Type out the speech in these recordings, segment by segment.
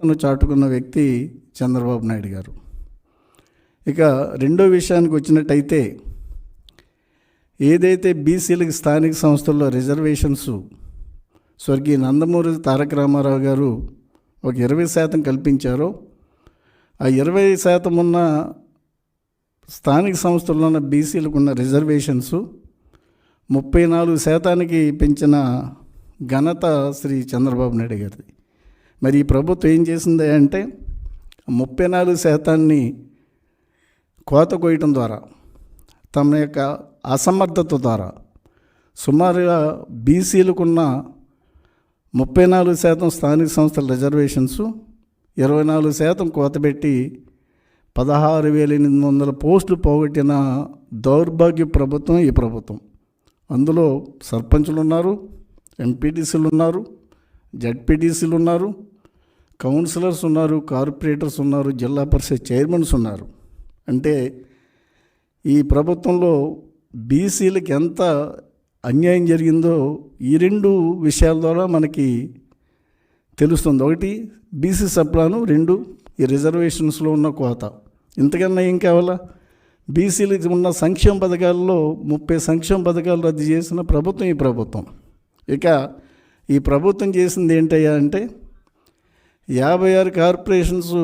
సత్తాను చాటుకున్న వ్యక్తి చంద్రబాబు నాయుడు గారు. ఇక రెండో విషయానికి వచ్చినట్టయితే ఏదైతే బీసీలకు స్థానిక సంస్థల్లో రిజర్వేషన్స్ స్వర్గీయ నందమూరి తారక రామారావు గారు ఒక ఇరవై శాతం కల్పించారో ఆ ఇరవై శాతం ఉన్న స్థానిక సంస్థల్లో ఉన్న బీసీలకు ఉన్న రిజర్వేషన్స్ ముప్పై నాలుగు శాతానికి పెంచిన ఘనత శ్రీ చంద్రబాబు నాయుడు గారిది. మరి ఈ ప్రభుత్వం ఏం చేసింది అంటే ముప్పై నాలుగు శాతాన్ని కోత కోయటం ద్వారా తమ యొక్క అసమర్థత ద్వారా సుమారుగా బీసీలకున్న ముప్పై నాలుగు శాతం స్థానిక సంస్థల రిజర్వేషన్స్ ఇరవై నాలుగు శాతం కోతపెట్టి పదహారు వేల ఎనిమిది వందల పోస్టులు పోగొట్టిన దౌర్భాగ్య ప్రభుత్వం ఈ ప్రభుత్వం. అందులో సర్పంచులు ఉన్నారు ఎంపీటీసీలు ఉన్నారు జడ్పీటీసీలు ఉన్నారు కౌన్సిలర్స్ ఉన్నారు కార్పొరేటర్స్ ఉన్నారు జిల్లా పరిషత్ చైర్మన్స్ ఉన్నారు. అంటే ఈ ప్రభుత్వంలో బీసీలకు ఎంత అన్యాయం జరిగిందో ఈ రెండు విషయాల ద్వారా మనకి తెలుస్తుంది. ఒకటి బీసీ సప్లాను రెండు ఈ రిజర్వేషన్స్లో ఉన్న కోత. ఇంతకన్నా ఏం కావాలా? బీసీలకు ఉన్న సంక్షేమ పథకాల్లో ముప్పై సంక్షేమ పథకాలు రద్దు చేసిన ప్రభుత్వం ఈ ప్రభుత్వం. ఇక ఈ ప్రభుత్వం చేసింది ఏంటయ్యా అంటే యాభై ఆరు కార్పొరేషన్స్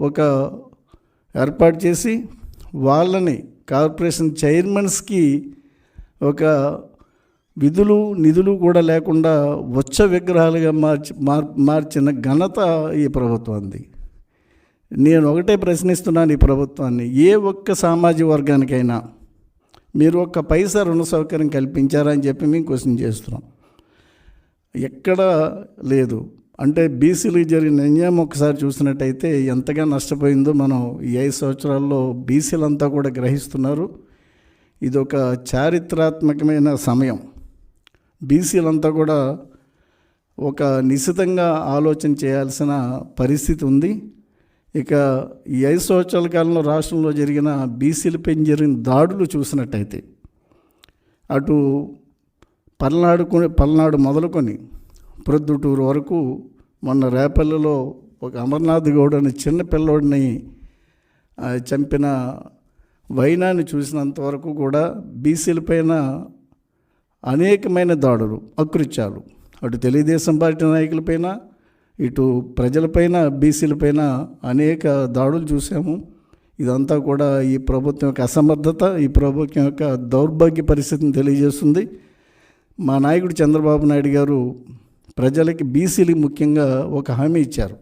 ఒక ఏర్పాటు చేసి వాళ్ళని కార్పొరేషన్ చైర్మన్స్కి ఒక విధులు నిధులు కూడా లేకుండా వచ్చ విగ్రహాలుగా మార్చి మార్ మార్చిన ఘనత ఈ ప్రభుత్వంది నేను ఒకటే ప్రశ్నిస్తున్నాను ఈ ప్రభుత్వాన్ని. ఏ ఒక్క సామాజిక వర్గానికైనా మీరు ఒక్క పైసా రుణ సౌకర్యం కల్పించారా అని చెప్పి మేము క్వశ్చన్ చేస్తున్నాం. ఎక్కడ లేదు. అంటే బీసీలకు జరిగిన అన్యాయం ఒకసారి చూసినట్టయితే ఎంతగా నష్టపోయిందో మనం ఈ ఐదు సంవత్సరాల్లో బీసీలంతా కూడా గ్రహిస్తున్నారు. ఇది ఒక చారిత్రాత్మకమైన సమయం. బీసీలంతా కూడా ఒక నిశితంగా ఆలోచన చేయాల్సిన పరిస్థితి ఉంది. ఇక ఈ ఐదు సంవత్సరాల కాలంలో రాష్ట్రంలో జరిగిన బీసీలపై జరిగిన దాడులు చూసినట్టయితే అటు పల్నాడు పల్నాడు మొదలుకొని ప్రొద్దుటూరు వరకు మొన్న రేపల్లిలో ఒక అమర్నాథ్ గౌడ్ అనే చిన్న పిల్లోడిని చంపిన వైనాన్ని చూసినంత వరకు కూడా బీసీలపైన అనేకమైన దాడులు అకృత్యాలు. అటు తెలుగుదేశం పార్టీ నాయకులపైన ఇటు ప్రజలపైన బీసీలపైన అనేక దాడులు చూసాము ఇదంతా కూడా ఈ ప్రభుత్వం యొక్క అసమర్థత ఈ ప్రభుత్వం యొక్క దౌర్భాగ్య పరిస్థితిని తెలియజేస్తుంది. మా నాయకుడు చంద్రబాబు నాయుడు గారు ప్రజలకి బీసీలు ముఖ్యంగా ఒక హామీ ఇచ్చారు.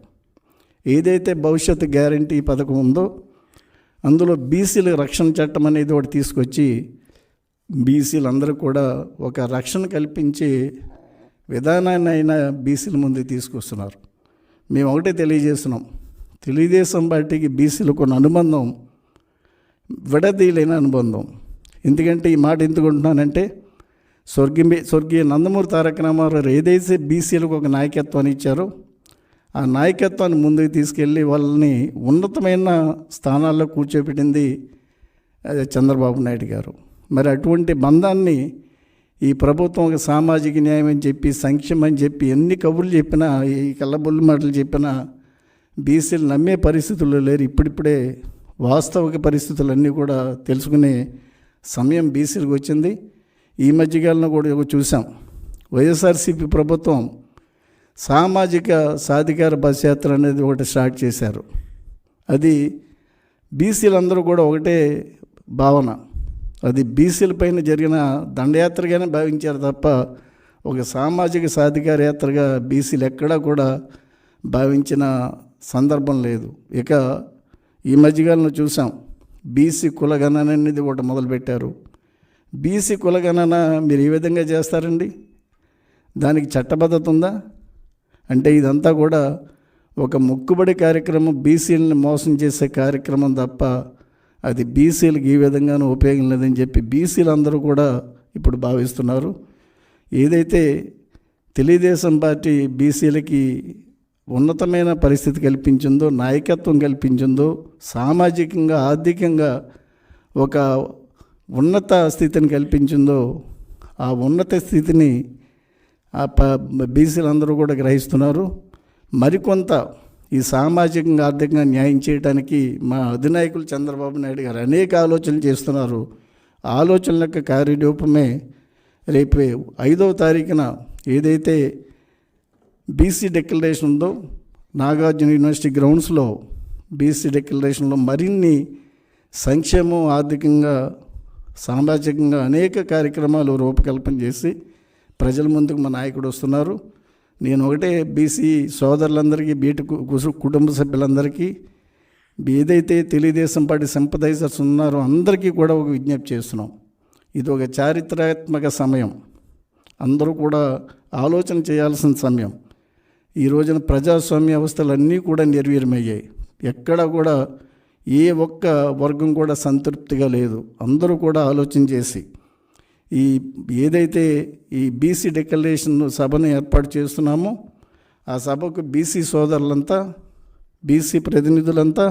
ఏదైతే భవిష్యత్తు గ్యారంటీ పథకం ఉందో అందులో బీసీల రక్షణ చట్టం అనేది ఒకటి తీసుకొచ్చి బీసీలందరూ కూడా ఒక రక్షణ కల్పించే విధానాన్ని అయినా బీసీల ముందు తీసుకొస్తున్నారు. మేము ఒకటే తెలియజేస్తున్నాం. తెలుగుదేశం పార్టీకి బీసీలకు ఉన్న అనుబంధం విడదీయలేని అనుబంధం. ఎందుకంటే ఈ మాట ఎందుకుంటున్నానంటే స్వర్గీయ స్వర్గీయ నందమూరి తారక రామారావు ఏదైతే బీసీలకు ఒక నాయకత్వాన్ని ఇచ్చారో ఆ నాయకత్వాన్ని ముందుకు తీసుకెళ్ళి వాళ్ళని ఉన్నతమైన స్థానాల్లో కూర్చోబెట్టింది చంద్రబాబు నాయుడు గారు. మరి అటువంటి బంధాన్ని ఈ ప్రభుత్వం ఒక సామాజిక న్యాయం అని చెప్పి సంక్షేమం అని చెప్పి ఎన్ని కబుర్లు చెప్పినా ఈ కళ్ళబొల్లి మాటలు చెప్పినా బీసీలు నమ్మే పరిస్థితుల్లో లేరు. ఇప్పుడిప్పుడే వాస్తవిక పరిస్థితులన్నీ కూడా తెలుసుకునే సమయం బీసీలకు వచ్చింది. ఈ మధ్యకాలంలో కూడా ఒక చూసాం. వైఎస్ఆర్సీపీ ప్రభుత్వం సామాజిక సాధికార బస్ యాత్ర అనేది ఒకటి స్టార్ట్ చేశారు. అది బీసీలందరూ కూడా ఒకటే భావన. అది బీసీల పైన జరిగిన దండయాత్రగానే భావించారు తప్ప ఒక సామాజిక సాధికార యాత్రగా బీసీలు ఎక్కడా కూడా భావించిన సందర్భం లేదు. ఇక ఈ మధ్యకాలంలో చూసాం. బీసీ కులగణన అనేది ఒకటి మొదలుపెట్టారు. బీసీ కులగణన మీరు ఏ విధంగా చేస్తారండి? దానికి చట్టబద్ధత ఉందా? అంటే ఇదంతా కూడా ఒక మొక్కుబడి కార్యక్రమం బీసీలని మోసం చేసే కార్యక్రమం తప్ప అది బీసీలకు ఈ విధంగానూ ఉపయోగం లేదని చెప్పి బీసీలు అందరూ కూడా ఇప్పుడు భావిస్తున్నారు. ఏదైతే తెలుగుదేశం పార్టీ బీసీలకి ఉన్నతమైన పరిస్థితి కల్పించిందో నాయకత్వం కల్పించిందో సామాజికంగా ఆర్థికంగా ఒక ఉన్నత స్థితిని కల్పించిందో ఆ ఉన్నత స్థితిని ఆ ప బీసీలు అందరూ కూడా గ్రహిస్తున్నారు. మరికొంత ఈ సామాజికంగా ఆర్థికంగా న్యాయం చేయడానికి మా అధినాయకులు చంద్రబాబు నాయుడు గారు అనేక ఆలోచనలు చేస్తున్నారు. ఆలోచన ఆలోచనల యొక్క కార్యరూపమే రేపు ఐదవ తారీఖున ఏదైతే బీసీ డిక్లరేషన్ ఉందో నాగార్జున యూనివర్సిటీ గ్రౌండ్స్లో బీసీ డిక్లరేషన్లో మరిన్ని సంక్షేమం ఆర్థికంగా సామాజికంగా అనేక కార్యక్రమాలు రూపకల్పన చేసి ప్రజల ముందుకు మా నాయకుడు వస్తున్నారు. నేను ఒకటే బీసీ సోదరులందరికీ బీటి కుటుంబ సభ్యులందరికీ ఏదైతే తెలుగుదేశం పార్టీ సింపదైజర్స్ ఉన్నారో అందరికీ కూడా ఒక విజ్ఞప్తి చేస్తున్నాం. ఇది ఒక చారిత్రాత్మక సమయం. అందరూ కూడా ఆలోచన చేయాల్సిన సమయం. ఈ రోజున ప్రజాస్వామ్య వ్యవస్థలన్నీ కూడా నిర్వీర్యమయ్యాయి. ఎక్కడ కూడా ఏ ఒక్క వర్గం కూడా సంతృప్తిగా లేదు. అందరూ కూడా ఆలోచన చేసి ఈ ఏదైతే ఈ బీసీ డిక్లరేషన్ సభను ఏర్పాటు చేస్తున్నామో ఆ సభకు బీసీ సోదరులంతా బీసీ ప్రతినిధులంతా